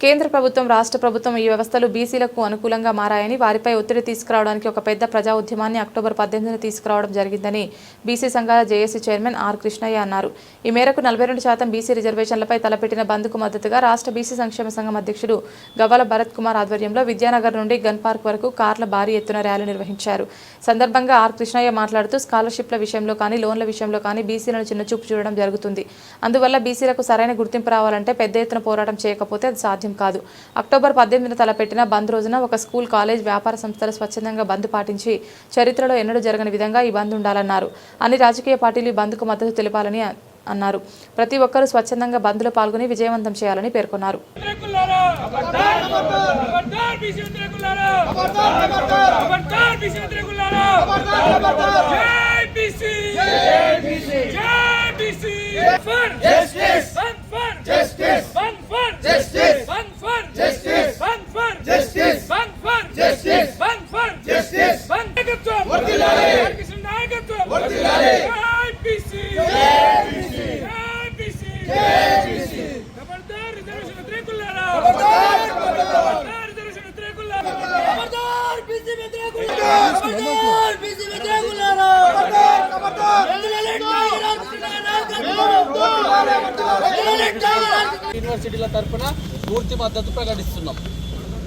కేంద్ర ప్రభుత్వం రాష్ట్ర ప్రభుత్వం ఈ వ్యవస్థలు బీసీలకు అనుకూలంగా మారాయని వారిపై ఒత్తిడి తీసుకురావడానికి ఒక పెద్ద ప్రజా ఉద్యమాన్ని అక్టోబర్ పద్దెనిమిదిన తీసుకురావడం జరిగిందని బీసీ సంఘాల జేఏసీ చైర్మన్ ఆర్ కృష్ణయ్య అన్నారు. ఈ మేరకు నలభై రెండు శాతం బీసీ రిజర్వేషన్లపై తలపెట్టిన బంద్కు మద్దతుగా రాష్ట్ర బీసీ సంక్షేమ సంఘం అధ్యక్షుడు గవ్వల భరత్ కుమార్ ఆధ్వర్యంలో విద్యానగర్ నుండి గన్ పార్క్ వరకు కార్ల భారీ ఎత్తున ర్యాలీ నిర్వహించారు. సందర్భంగా ఆర్ కృష్ణయ్య మాట్లాడుతూ స్కాలర్షిప్ల విషయంలో కానీ లోన్ల విషయంలో కానీ బీసీలను చిన్నచూపు చూడడం జరుగుతుంది. అందువల్ల బీసీలకు సరైన గుర్తింపు రావాలంటే పెద్ద ఎత్తున పోరాటం చేయకపోతే అది సాధ్యం కాదు. అక్టోబర్ పద్దెనిమిదిన తలపెట్టిన బంద్ రోజున ఒక స్కూల్ కాలేజ్ వ్యాపార సంస్థలు స్వచ్ఛందంగా బంద్ పాటించి చరిత్రలో ఎన్నడూ జరగని విధంగా ఈ బంద్ ఉండాలన్నారు. అన్ని రాజకీయ పార్టీలు ఈ బంద్కు మద్దతు తెలపాలని అన్నారు. ప్రతి ఒక్కరూ స్వచ్ఛందంగా బంద్లో పాల్గొని విజయవంతం చేయాలని పేర్కొన్నారు. యూనివర్సిటీల తరఫున పూర్తి మద్దతు ప్రకటిస్తున్నాం.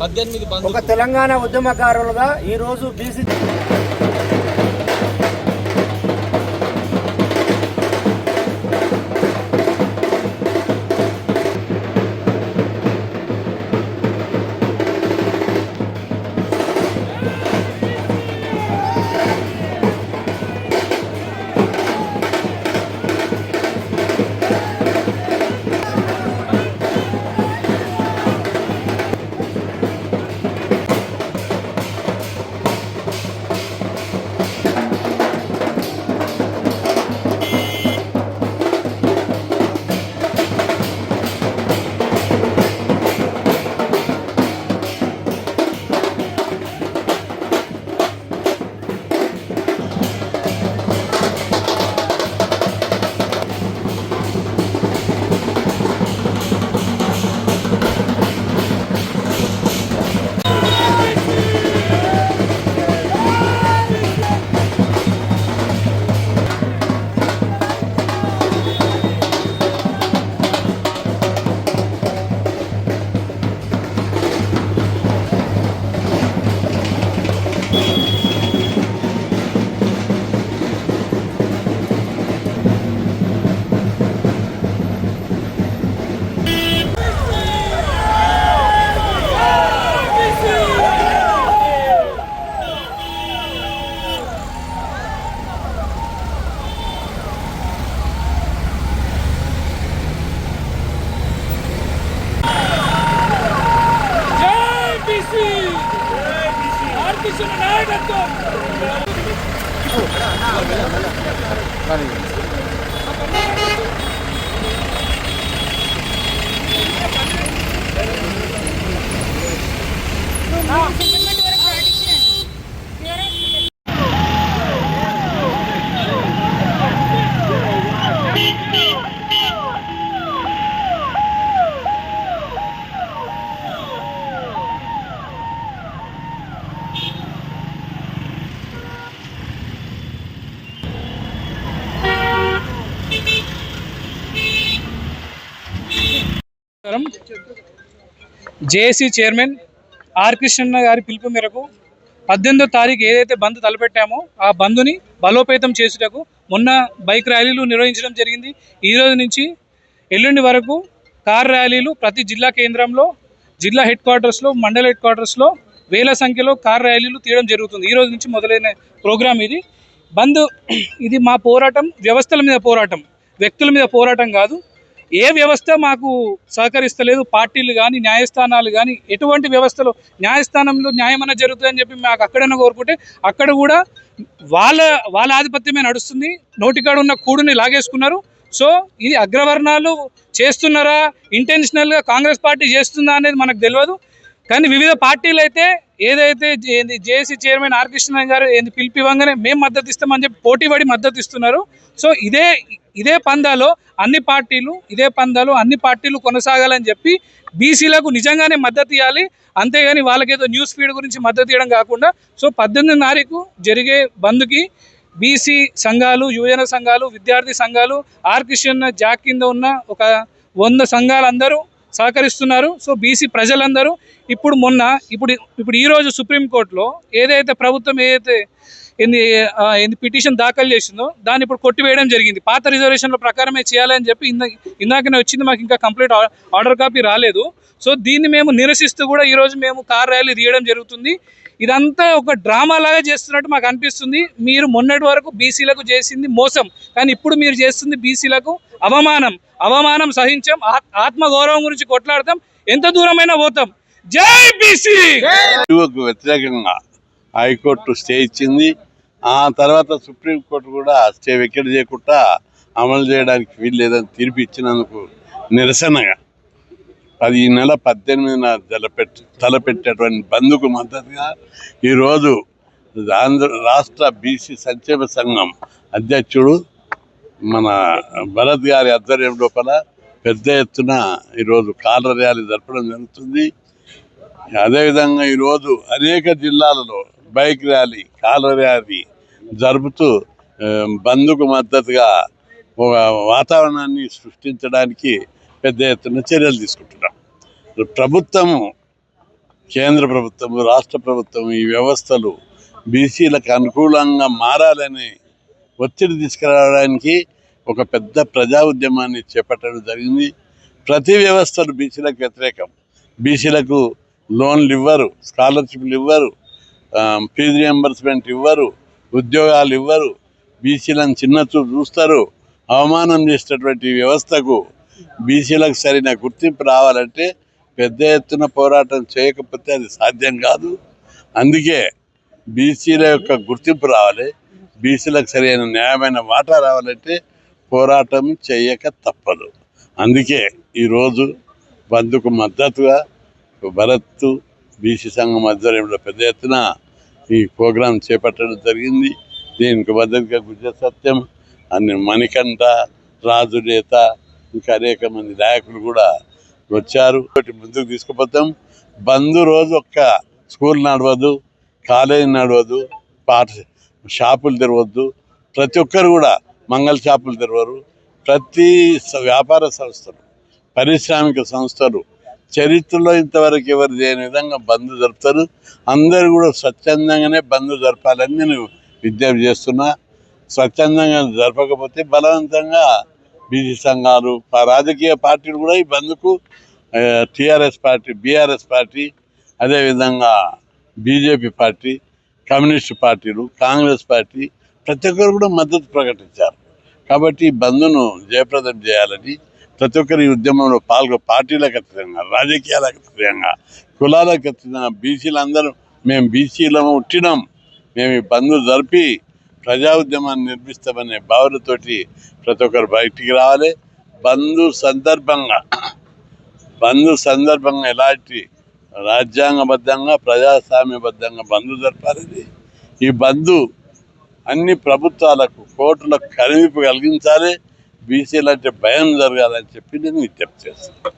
పద్దెనిమిది ఒక తెలంగాణ ఉద్యమకారులుగా ఈ రోజు బీసీ ఆర్ కృష్ణ నాయకత్వం నమస్కారం జేఏసీ చైర్మన్ ఆర్ కృష్ణన్న గారి పిలుపు మేరకు పద్దెనిమిదో తారీఖు ఏదైతే బంద్ తలపెట్టామో ఆ బంద్ని బలోపేతం చేసుటకు మొన్న బైక్ ర్యాలీలు నిర్వహించడం జరిగింది. ఈ రోజు నుంచి ఎల్లుండి వరకు కార్ ర్యాలీలు ప్రతి జిల్లా కేంద్రంలో జిల్లా హెడ్ క్వార్టర్స్లో మండల హెడ్ క్వార్టర్స్లో వేల సంఖ్యలో కార్ ర్యాలీలు తీయడం జరుగుతుంది. ఈ రోజు నుంచి మొదలైన ప్రోగ్రామ్ ఇది. బంద్ ఇది మా పోరాటం వ్యవస్థల మీద పోరాటం వ్యక్తుల మీద పోరాటం కాదు. ఏ వ్యవస్థ మాకు సహకరిస్తలేదు? పార్టీలు కానీ న్యాయస్థానాలు కానీ ఎటువంటి వ్యవస్థలో న్యాయస్థానంలో న్యాయమన్నా జరుగుతుందని చెప్పి మాకు అక్కడైనా కోరుకుంటే అక్కడ కూడా వాళ్ళ వాళ్ళ ఆధిపత్యమే నడుస్తుంది. నోటికాడ ఉన్న కూడుని లాగేసుకున్నారు. సో ఇది అగ్రవర్ణాలు చేస్తున్నారా? ఇంటెన్షనల్గా కాంగ్రెస్ పార్టీ చేస్తుందా అనేది మనకు తెలియదు. కానీ వివిధ పార్టీలు అయితే ఏదైతే ఏంది జేఏసీ చైర్మన్ ఆర్ కృష్ణ గారు ఏంది పిలిపివ్వగానే మేము మద్దతు ఇస్తామని చెప్పి పోటీ పడి మద్దతు ఇస్తున్నారు. సో ఇదే ఇదే పందాలో అన్ని పార్టీలు ఇదే పందాలో అన్ని పార్టీలు కొనసాగాలని చెప్పి బీసీలకు నిజంగానే మద్దతు ఇవ్వాలి. అంతేగాని వాళ్ళకేదో న్యూస్ ఫీడ్ గురించి మద్దతు ఇవ్వడం కాకుండా సో పద్దెనిమిది తారీఖు జరిగే బంద్కి బీసీ సంఘాలు యువజన సంఘాలు విద్యార్థి సంఘాలు ఆర్ కృష్ణ జాక్ కింద ఉన్న ఒక వంద సంఘాలందరూ సహకరిస్తున్నారు. సో బీసీ ప్రజలందరూ ఇప్పుడు మొన్న ఇప్పుడు ఇప్పుడు ఈ రోజు సుప్రీంకోర్టులో ఏదైతే ప్రభుత్వం ఏదైతే ఏంది ఏంది పిటిషన్ దాఖలు చేసిందో దాన్ని ఇప్పుడు కొట్టివేయడం జరిగింది. పాత రిజర్వేషన్ల ప్రకారమే చేయాలని చెప్పి ఇందా ఇందాకనే వచ్చింది మాకు ఇంకా కంప్లీట్ ఆర్డర్ కాపీ రాలేదు. సో దీన్ని మేము నిరసిస్తూ కూడా ఈరోజు మేము కార్ ర్యాలీ తీయడం జరుగుతుంది. ఇదంతా ఒక డ్రామా లాగా చేస్తున్నట్టు మాకు అనిపిస్తుంది. మీరు మొన్నటి వరకు బీసీలకు చేసింది మోసం. కానీ ఇప్పుడు మీరు చేస్తుంది బీసీలకు అవమానం. అవమానం సహించాం. ఆత్- ఆత్మగౌరవం గురించి కొట్లాడతాం. ఎంత దూరమైనా పోతాం. జై బీసీ! వ్యతిరేకంగా హైకోర్టు స్టే ఇచ్చింది. ఆ తర్వాత సుప్రీంకోర్టు కూడా స్టే వెకెట్ చేయకుండా అమలు చేయడానికి వీలు లేదని తీర్పు ఇచ్చినందుకు నిరసనగా పది ఈ నెల పద్దెనిమిదిన తలపెట్టి తలపెట్టేటువంటి బంధుకు మద్దతుగా ఈరోజు ఆంధ్ర రాష్ట్ర బీసీ సంక్షేమ సంఘం అధ్యక్షుడు మన భరత్ గారి ఆధ్వర్యం లోపల పెద్ద ఎత్తున ఈరోజు కాలర్ ర్యాలీ జరపడం జరుగుతుంది. అదేవిధంగా ఈరోజు అనేక జిల్లాలలో బైక్ ర్యాలీ కాల ర్యాలీ జరుపుతూ ఆ, బంద్కు మద్దతుగా ఒక వాతావరణాన్ని సృష్టించడానికి పెద్ద ఎత్తున చర్యలు తీసుకుంటున్నాం. ప్రభుత్వము కేంద్ర ప్రభుత్వము రాష్ట్ర ప్రభుత్వం ఈ వ్యవస్థలు బీసీలకు అనుకూలంగా మారాలని ఒత్తిడి తీసుకురావడానికి ఒక పెద్ద ప్రజా ఉద్యమాన్ని చేపట్టడం జరిగింది. ప్రతి వ్యవస్థలు బీసీలకు వ్యతిరేకం. బీసీలకు లోన్లు ఇవ్వరు స్కాలర్షిప్లు ఇవ్వరు ఫీజు రియంబర్స్మెంట్ ఇవ్వరు ఉద్యోగాలు ఇవ్వరు. బీసీలను చిన్న చూపు చూస్తారు. అవమానం చేసేటటువంటి వ్యవస్థకు బీసీలకు సరైన గుర్తింపు రావాలంటే పెద్ద ఎత్తున పోరాటం చేయకపోతే అది సాధ్యం కాదు. అందుకే బీసీల యొక్క గుర్తింపు రావాలి. బీసీలకు సరైన న్యాయమైన వాటా రావాలంటే పోరాటం చేయక తప్పదు. అందుకే ఈరోజు బంధుకు మద్దతుగా భరత్ బీసీ సంఘం ఆధ్వర్యంలో పెద్ద ఎత్తున ఈ ప్రోగ్రాం చేపట్టడం జరిగింది. దీనికి మద్దతుగా గుజరాత్ సత్యం అన్ని మణికంఠ రాజు నేత ఇంకా అనేక మంది నాయకులు కూడా వచ్చారు. ఒకటి ముందుకు తీసుకుపోతాం. బంద్ రోజు ఒక్క స్కూల్ నడవదు కాలేజీ నడవదు పాఠ షాపులు తెరవద్దు. ప్రతి ఒక్కరు కూడా మంగళ షాపులు తెరవరు. ప్రతి వ్యాపార సంస్థలు పారిశ్రామిక సంస్థలు చరిత్రలో ఇంతవరకు ఎవరు లేని విధంగా బంద్ జరుపుతారు. అందరూ కూడా స్వచ్ఛందంగానే బంద్ జరపాలని నేను విజ్ఞప్తి చేస్తున్నా. స్వచ్ఛందంగా జరపకపోతే బలవంతంగా బీసీ సంఘాలు రాజకీయ పార్టీలు కూడా ఈ బంద్కు టీఆర్ఎస్ పార్టీ బీఆర్ఎస్ పార్టీ అదేవిధంగా బీజేపీ పార్టీ కమ్యూనిస్ట్ పార్టీలు కాంగ్రెస్ పార్టీ ప్రతి ఒక్కరు కూడా మద్దతు ప్రకటించారు. కాబట్టి ఈ బంద్ను జయప్రదం చేయాలని ప్రతి ఒక్కరు ఈ ఉద్యమంలో పాల్గొ పార్టీలకు అతీతంగా రాజకీయాలకు అతీతంగా కులాలకు అతీతంగా బీసీలందరూ మేము బీసీలము ఉట్టినాం మేము ఈ బంద్ జరిపి ప్రజా ఉద్యమాన్ని నిర్మిస్తామనే భావనతోటి ప్రతి ఒక్కరు బయటికి రావాలి. బంధు సందర్భంగా బంధు సందర్భంగా ఎలాంటి రాజ్యాంగబద్ధంగా ప్రజాస్వామ్యబద్ధంగా బంధు జరపాలి ఈ బంధు అన్ని ప్రభుత్వాలకు కోర్టులకు కనువిప్పు కలిగించాలి. బీసీలు అంటే భయం జరగాలని చెప్పి నేను విజ్ఞప్తి చేస్తాను